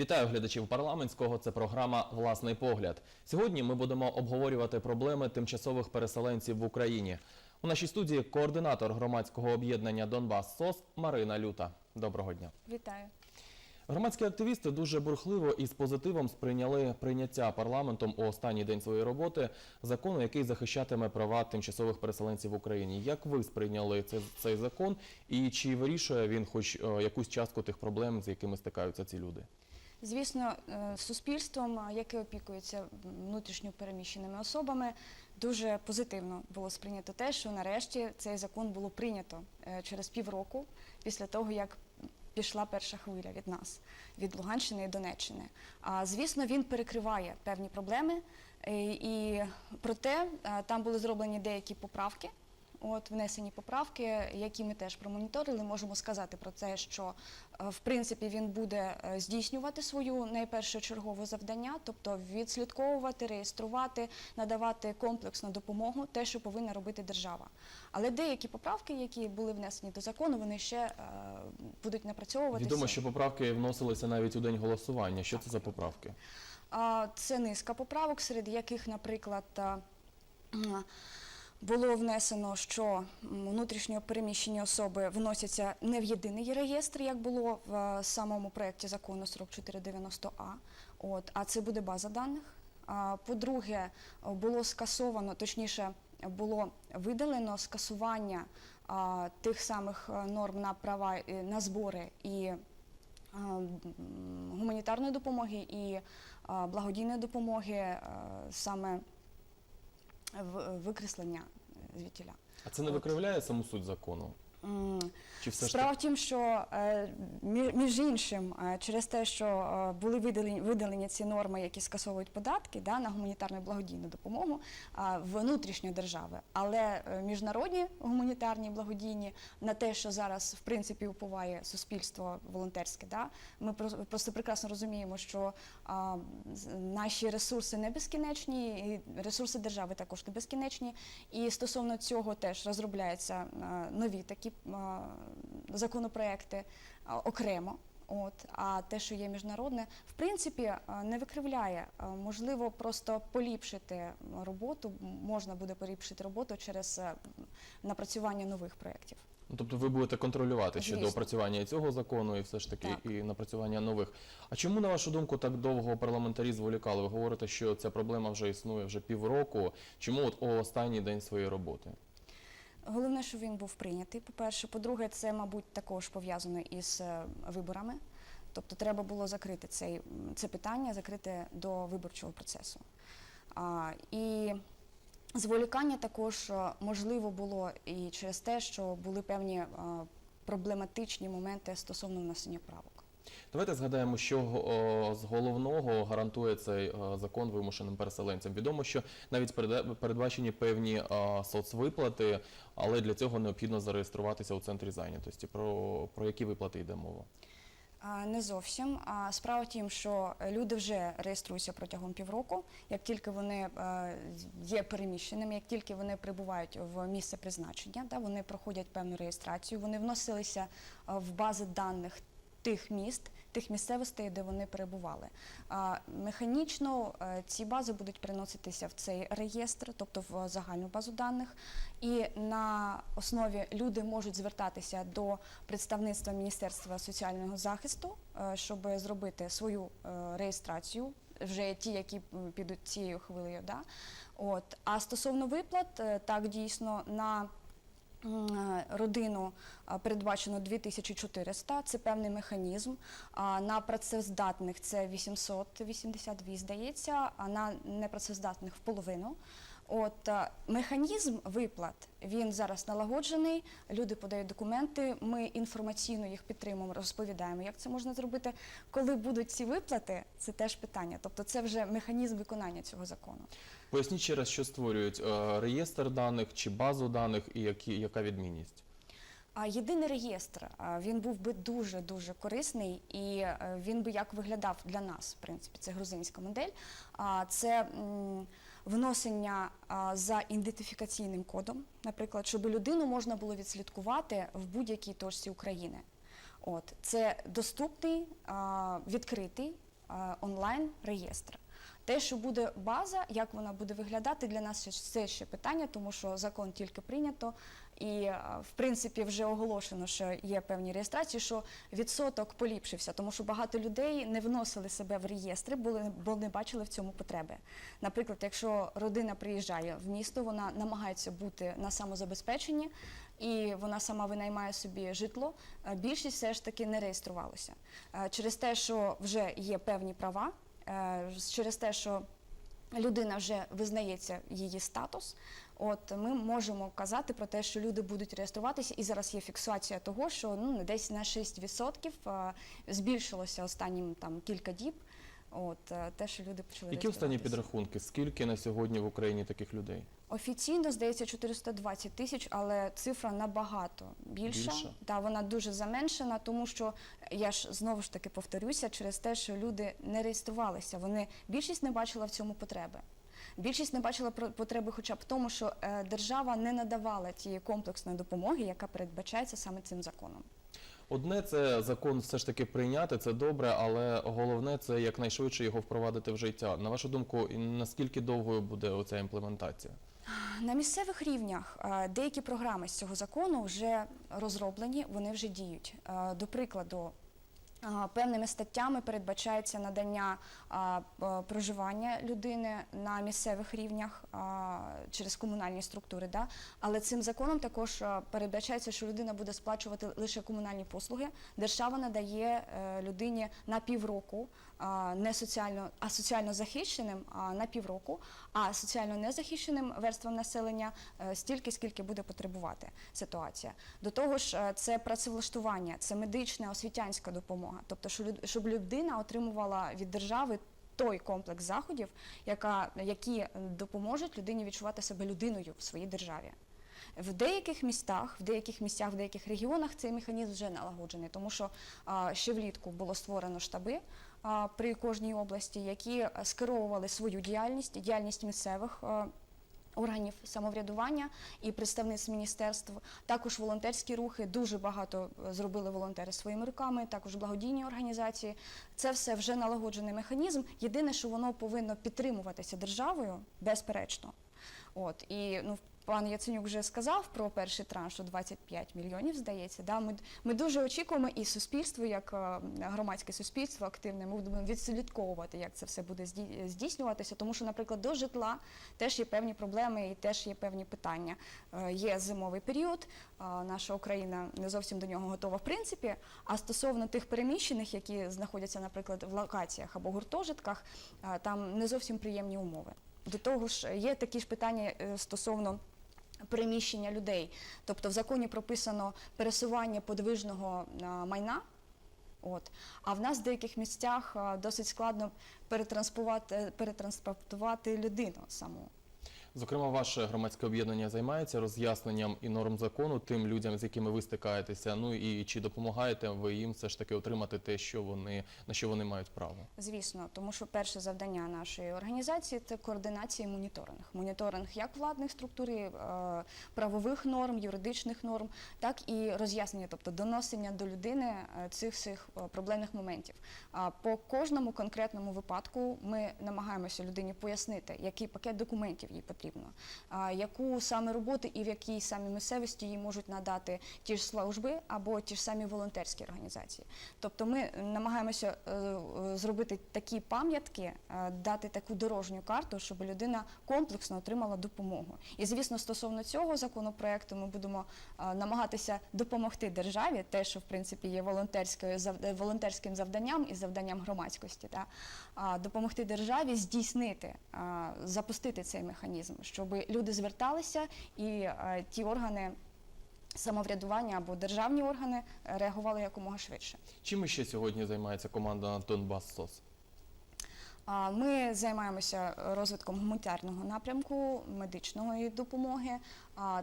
Вітаю глядачів парламентського. Це програма Власний погляд. Сьогодні ми будемо обговорювати проблеми тимчасових переселенців в Україні. У нашій студії координатор громадського об'єднання Донбас СОС Марина Люта. Доброго дня. Вітаю. Громадські активісти дуже бурхливо і з позитивом сприйняли прийняття парламентом у останній день своєї роботи закону, який захищатиме права тимчасових переселенців в Україні. Як ви сприйняли цей, цей закон, і чи вирішує він хоч е, якусь частку тих проблем, з якими стикаються ці люди? Звісно, е, суспільством, яке опікується внутрішньо переміщеними особами, дуже позитивно було сприйнято те, що нарешті цей закон було прийнято е, через півроку після того, як пішла перша хвиля від нас, від Луганщини і Донеччини. А звісно, він перекриває певні проблеми, е, і проте е, там були зроблені деякі поправки. От внесені поправки, які ми теж промоніторили, можемо сказати про те, що е, в принципі він буде е, здійснювати свою найпершочергове завдання, тобто відслідковувати, реєструвати, надавати комплексну допомогу, те, що повинна робити держава. Але деякі поправки, які були внесені до закону, вони ще е, будуть напрацьовуватися. Відомо, що поправки вносилися навіть у день голосування. Що це за поправки? Це низка поправок, серед яких, наприклад, було внесено, що внутрішньо переміщені особи вносяться не в єдиний реєстр, як було в самому проєкті закону 4490А, от, а це буде база даних. По-друге, було скасовано, точніше, було видалено скасування а, тих самих норм на права е, на збори і а, гуманітарної допомоги і а, благодійної допомоги е, саме викреслення звітіля. звідтіля. А це не викривляє саму суть закону? Чи все ж Справа в тім, що е, між іншим, е, через те, що е, були видалені, видалені ці норми, які скасовують податки да, на гуманітарну і благодійну допомогу а, внутрішньо держави, але міжнародні гуманітарні і благодійні на те, що зараз в принципі уповає суспільство волонтерське, да, ми просто прекрасно розуміємо, що а, наші ресурси не безкінечні, і ресурси держави також не безкінечні. І стосовно цього теж розробляються нові такі законопроекти окремо. От, а те, що є міжнародне, в принципі, не викривляє. Можливо, просто поліпшити роботу, можна буде поліпшити роботу через е, напрацювання нових проєктів. Ну, тобто ви будете контролювати ще Звісно. до опрацювання цього закону, і все ж таки Так. і напрацювання нових. А чому, на вашу думку, так довго парламентарі зволікали? Ви говорите, що ця проблема вже існує вже півроку. Чому от о останній день своєї роботи? Головне, що він був прийнятий. По-перше, по-друге, це, мабуть, також пов'язано із е, виборами. Тобто, треба було закрити цей, це питання, закрити до виборчого процесу. А, і зволікання також е, можливо було і через те, що були певні е, проблематичні моменти стосовно внесення правок. Давайте згадаємо, що з головного гарантує цей е, закон вимушеним переселенцям. Відомо, що навіть передбачені певні е, соцвиплати, але для цього необхідно зареєструватися у центрі зайнятості. Про, про які виплати йде мова? Не зовсім. Справа в тім, що люди вже реєструються протягом півроку. Як тільки вони е, є переміщеними, як тільки вони прибувають в місце призначення, вони проходять певну реєстрацію, вони вносилися е, в бази даних тих міст, тих місцевостей, де вони перебували. Механічно е, ці бази будуть переноситися в цей реєстр, тобто в загальну базу даних, і на основі люди можуть звертатися до представництва Міністерства соціального захисту, е, щоб зробити свою е, реєстрацію. Вже ті, які підуть цією хвилею, да? От. А стосовно виплат, так дійсно на родину а, передбачено 2400, це певний механізм. На працездатних це 882, здається, а на непрацездатних в половину. От е, механізм виплат він зараз налагоджений. Люди подають документи. Ми інформаційно їх підтримуємо, розповідаємо, як це можна зробити. Коли будуть ці виплати, це теж питання. Тобто, це вже механізм виконання цього закону. Поясніть ще раз, що створюють е, реєстр даних чи базу даних, і які, яка відмінність? А єдиний реєстр він був би дуже дуже корисний, і е, він би як виглядав для нас, в принципі, це грузинська модель. А це вносення за ідентифікаційним кодом, наприклад, щоб людину можна було відслідкувати в будь-якій точці України. От це доступний, відкритий онлайн реєстр. Те, що буде база, як вона буде виглядати, для нас це ще питання, тому що закон тільки прийнято, і е, в принципі вже оголошено, що є певні реєстрації, що відсоток поліпшився, тому що багато людей не вносили себе в реєстри, бо, не бачили в цьому потреби. Наприклад, якщо родина приїжджає в місто, вона намагається бути на самозабезпеченні. І вона сама винаймає собі житло. е, Більшість все ж таки не реєструвалася Е, через те, що вже є певні права, через те, що людина вже визнається її статус. От ми можемо казати про те, що люди будуть реєструватися, і зараз є фіксація того, що ну десь на 6% е, збільшилося останнім там кілька діб. От е, те, що люди почали Які останні підрахунки? Скільки на сьогодні в Україні таких людей? Офіційно здається 420 тисяч, але цифра набагато більша. Більша? Та вона дуже заменшена, тому що я ж знову ж таки повторюся через те, що люди не реєструвалися. Вони більшість не бачила в цьому потреби. Більшість не бачила потреби, хоча б тому, що е, держава не надавала тієї комплексної допомоги, яка передбачається саме цим законом. Одне це закон все ж таки прийняти, це добре, але головне це якнайшвидше його впровадити в життя. На вашу думку, наскільки довгою буде оця імплементація? На місцевих рівнях деякі програми з цього закону вже розроблені, вони вже діють. До прикладу, певними статтями передбачається надання а, проживання людини на місцевих рівнях а, через комунальні структури. Да? Але цим законом також передбачається, що людина буде сплачувати лише комунальні послуги. Держава надає е, людині на півроку а, не соціально, а соціально захищеним а, на півроку, а соціально незахищеним верствам населення е, стільки, скільки буде потребувати ситуація. До того ж, е, це працевлаштування, це медична освітянська допомога. Тобто, що щоб людина отримувала від держави той комплекс заходів, яка, які допоможуть людині відчувати себе людиною в своїй державі. В деяких містах, в деяких місцях, в деяких регіонах цей механізм вже налагоджений, тому що а, ще влітку було створено штаби а, при кожній області, які скеровували свою діяльність, діяльність місцевих. а, Органів самоврядування і представництв міністерств, також волонтерські рухи. Дуже багато е, зробили волонтери своїми руками, також благодійні організації. Це все вже налагоджений механізм. Єдине, що воно повинно підтримуватися державою, безперечно. От і ну пан Яценюк вже сказав про перший транш, що 25 мільйонів, здається. Да? Ми, ми дуже очікуємо, і суспільство, як е, громадське суспільство активне, ми будемо відслідковувати, як це все буде зді- здійснюватися. Тому що, наприклад, до житла теж є певні проблеми і теж є певні питання. Е, Є зимовий період, наша Україна не зовсім до нього готова в принципі. А стосовно тих переміщених, які знаходяться, наприклад, в локаціях або гуртожитках, е, там не зовсім приємні умови. До того ж, є такі ж питання е, стосовно переміщення людей. Тобто в законі прописано пересування подвижного е, майна. От. А в нас в деяких місцях е, досить складно перетранспортувати людину саму. Зокрема, ваше громадське об'єднання займається роз'ясненням і норм закону тим людям, з якими ви стикаєтеся. Ну і чи допомагаєте ви їм все ж таки отримати те, що вони на що вони мають право? Звісно, тому що перше завдання нашої організації це координація і моніторинг. Моніторинг як владних структур, е, правових норм, юридичних норм, так і роз'яснення, тобто доносення до людини е, цих всіх е, проблемних моментів. По кожному конкретному випадку ми намагаємося людині пояснити, який пакет документів їй потрібно, яку саме роботи і в якій саме місцевості їй можуть надати ті ж служби або ті ж самі волонтерські організації. Тобто ми намагаємося е, зробити такі пам'ятки, е, дати таку дорожню карту, щоб людина комплексно отримала допомогу. І звісно, стосовно цього законопроекту ми будемо е, намагатися допомогти державі, те, що в принципі є волонтерською волонтерським завданням і завданням громадськості, та допомогти державі здійснити, запустити цей механізм, щоб люди зверталися і е, ті органи. Самоврядування або державні органи е, реагували якомога швидше. Чим ще сьогодні займається команда Донбас СОС? Ми займаємося розвитком гуманітарного напрямку, медичної допомоги.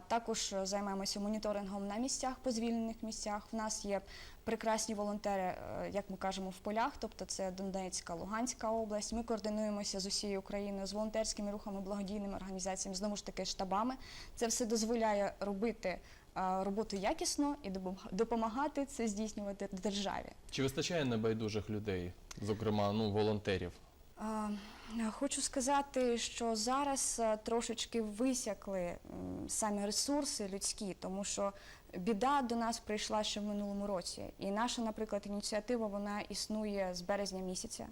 Також займаємося моніторингом на місцях, по звільнених місцях. В нас є прекрасні волонтери, е, як ми кажемо, в полях, тобто це Донецька, Луганська область. Ми координуємося з усією Україною, з волонтерськими рухами, благодійними організаціями, знову ж таки штабами. Це все дозволяє робити роботу якісно і допом- допомагати це здійснювати державі. Чи вистачає небайдужих людей, зокрема ну волонтерів? Хочу сказати, що зараз трошечки висякли самі ресурси людські, тому що біда до нас прийшла ще в минулому році. І наша, наприклад, ініціатива вона існує з березня місяця.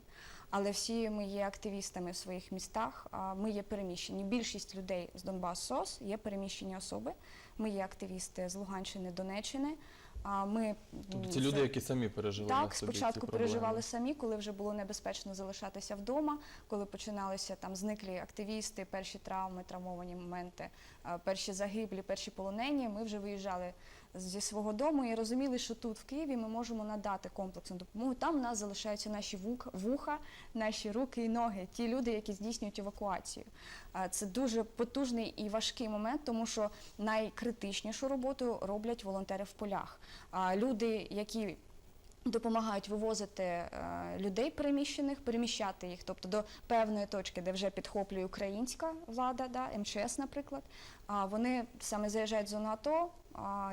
Але всі ми є активістами в своїх містах. Ми є переміщені. Більшість людей з Донбас СОС є переміщені особи. Ми є активісти з Луганщини, Донеччини. А ми Тобто ці люди, які самі пережили на так, собі ці спочатку проблеми. переживали самі, коли вже було небезпечно залишатися вдома, коли починалися там зниклі активісти, перші травми, травмовані моменти, перші загиблі, перші полонені. Ми вже виїжджали зі свого дому і розуміли, що тут в Києві ми можемо надати комплексну допомогу. Там в нас залишаються наші вуха, наші руки і ноги, ті люди, які здійснюють евакуацію. Це дуже потужний і важкий момент, тому що найкритичнішу роботу роблять волонтери в полях. Люди, які допомагають вивозити е, людей переміщених, переміщати їх, тобто до певної точки, де вже підхоплює українська влада, да, МЧС, наприклад. А вони саме заїжджають в зону АТО.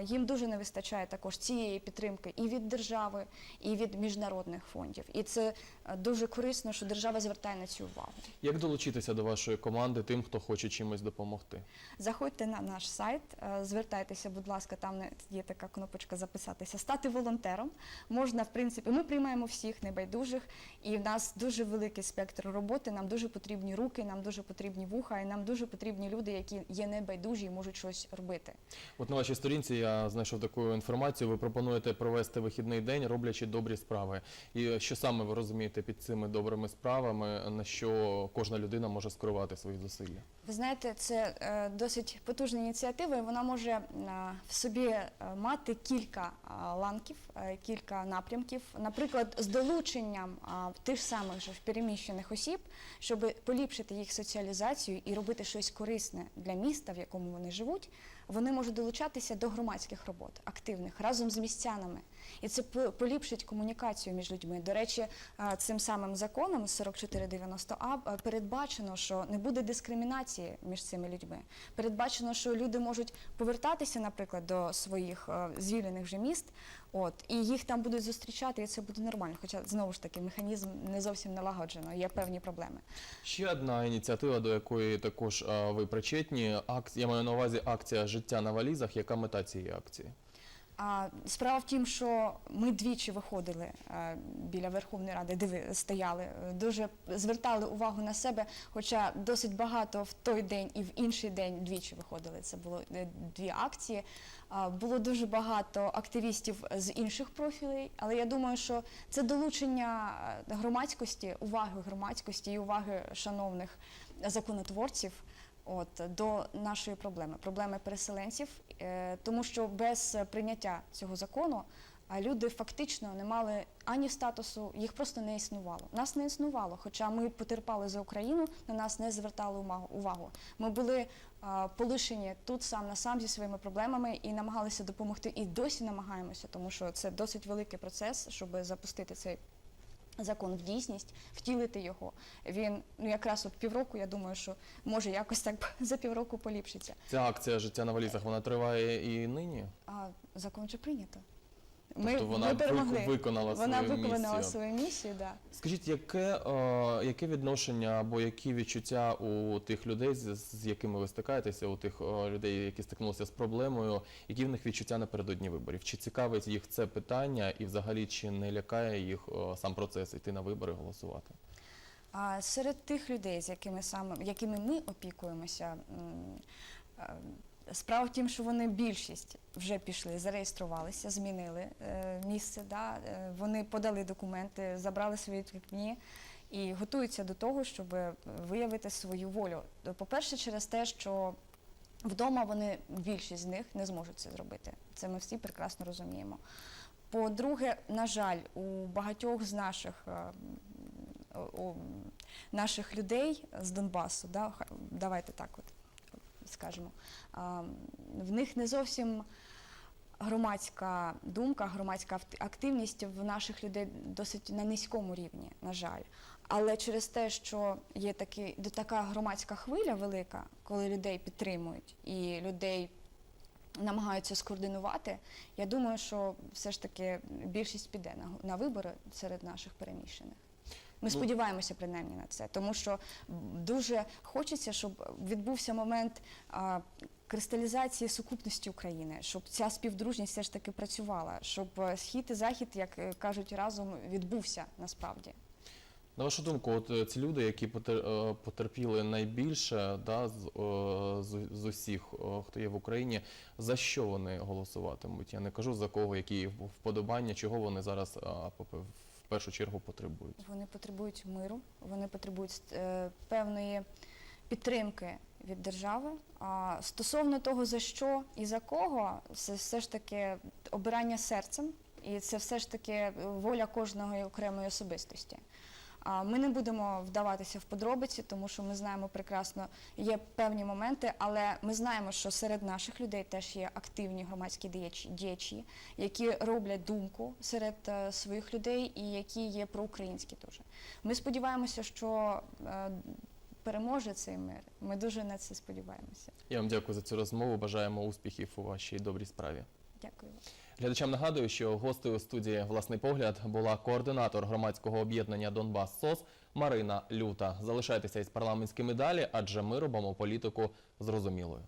Їм дуже не вистачає також цієї підтримки і від держави, і від міжнародних фондів. І це е, дуже корисно, що держава звертає на цю увагу. Як долучитися до вашої команди тим, хто хоче чимось допомогти? Заходьте на наш сайт, е, звертайтеся, будь ласка, там є така кнопочка записатися, стати волонтером. Можна, в принципі, ми приймаємо всіх небайдужих, і в нас дуже великий спектр роботи. Нам дуже потрібні руки, нам дуже потрібні вуха, і нам дуже потрібні люди, які є небайдужі і можуть щось робити. От на вашій сторінці я знайшов таку інформацію. Ви пропонуєте провести вихідний день, роблячи добрі справи. І що саме ви розумієте під цими добрими справами, на що кожна людина може скерувати свої зусилля? Ви знаєте, це е, досить потужна ініціатива, і вона може е, в собі е, мати кілька ланків, кілька напрямків. Наприклад, з долученням тих самих же переміщених осіб, щоб поліпшити їх соціалізацію і робити щось корисне для міста, в якому вони живуть. Вони можуть долучатися до громадських робот, активних разом з містянами, і це поліпшить комунікацію між людьми. До речі, е, цим самим законом 4490А е, передбачено, що не буде дискримінації між цими людьми. Передбачено, що люди можуть повертатися, наприклад, до своїх е, звільнених вже міст, от і їх там будуть зустрічати, і це буде нормально. Хоча знову ж таки механізм не зовсім налагоджено, є певні проблеми. Ще одна ініціатива, до якої також ви причетні. Акц... Я маю на увазі акція життя на валізах. Яка мета цієї акції? А справа в тім, що ми двічі виходили е, біля Верховної Ради, де стояли, е, дуже звертали увагу на себе. Хоча досить багато в той день і в інший день двічі виходили. Це було е, дві акції. Було дуже багато активістів з інших профілей, але я думаю, що це долучення громадськості, уваги громадськості і уваги шановних законотворців. От до нашої проблеми, проблеми переселенців, е, тому що без прийняття цього закону люди фактично не мали ані статусу, їх просто не існувало. Нас не існувало, хоча ми потерпали за Україну, на нас не звертали увагу. Ми були полишені тут сам на сам зі своїми проблемами і намагалися допомогти, і досі намагаємося, тому що це досить великий процес, щоб запустити цей закон в дійсність, втілити його. Він ну якраз от півроку, я думаю, що може якось так за півроку поліпшиться. Ця акція життя на валізах вона триває і нині. А закон вже прийнято. Тобто вона ми перемогли. вик- виконала Вона свою виконала свою місію, да. Скажіть, яке, е, яке відношення або які відчуття у тих людей, з, з якими ви стикаєтеся, у тих е, людей, які стикнулися з проблемою, які в них відчуття напередодні виборів? Чи цікавить їх це питання, і взагалі чи не лякає їх е, сам процес йти на вибори, голосувати? А серед тих людей, з якими саме якими ми опікуємося, е, справа в тім, що вони більшість вже пішли, зареєструвалися, змінили е, місце. Да? е, Вони подали документи, забрали свої відкрипні і готуються до того, щоб виявити свою волю. По-перше, через те, що вдома вони більшість з них не зможуть це зробити. Це ми всі прекрасно розуміємо. По-друге, на жаль, у багатьох з наших, е, наших людей з Донбасу, да, давайте так от скажемо, в них не зовсім громадська думка, громадська активність в наших людей досить на низькому рівні, на жаль. Але через те, що є такі, така громадська хвиля велика, коли людей підтримують і людей намагаються скоординувати. Я думаю, що все ж таки більшість піде на, на вибори серед наших переміщених. Ми Ну- сподіваємося принаймні на це, тому що дуже хочеться, щоб відбувся момент а, кристалізації сукупності України, щоб ця співдружність все ж таки працювала, щоб е, схід і захід, як е, кажуть, разом відбувся насправді. На вашу думку, от е, ці люди, які потер- потерпіли найбільше да, з, з, з усіх, хто є в Україні, за що вони голосуватимуть? Я не кажу за кого, які вподобання, чого вони зараз е, попе- в першу чергу потребують. Вони потребують миру, вони потребують е, певної підтримки від держави. А стосовно того, за що і за кого, це все ж таки обирання серцем, і це все ж таки воля кожної окремої особистості. Ми не будемо вдаватися в подробиці, тому що ми знаємо прекрасно, є певні моменти, але ми знаємо, що серед наших людей теж є активні громадські діячі, діячі які роблять думку серед е, своїх людей і які є проукраїнські дуже. Ми сподіваємося, що е, переможе цей мир. Ми дуже на це сподіваємося. Я вам дякую за цю розмову. Бажаємо успіхів у вашій добрій справі. Дякую. Глядачам нагадую, що гостею студії Власний погляд була координатор громадського об'єднання Донбас СОС Марина Люта. Залишайтеся із парламентськими далі, адже ми робимо політику зрозумілою.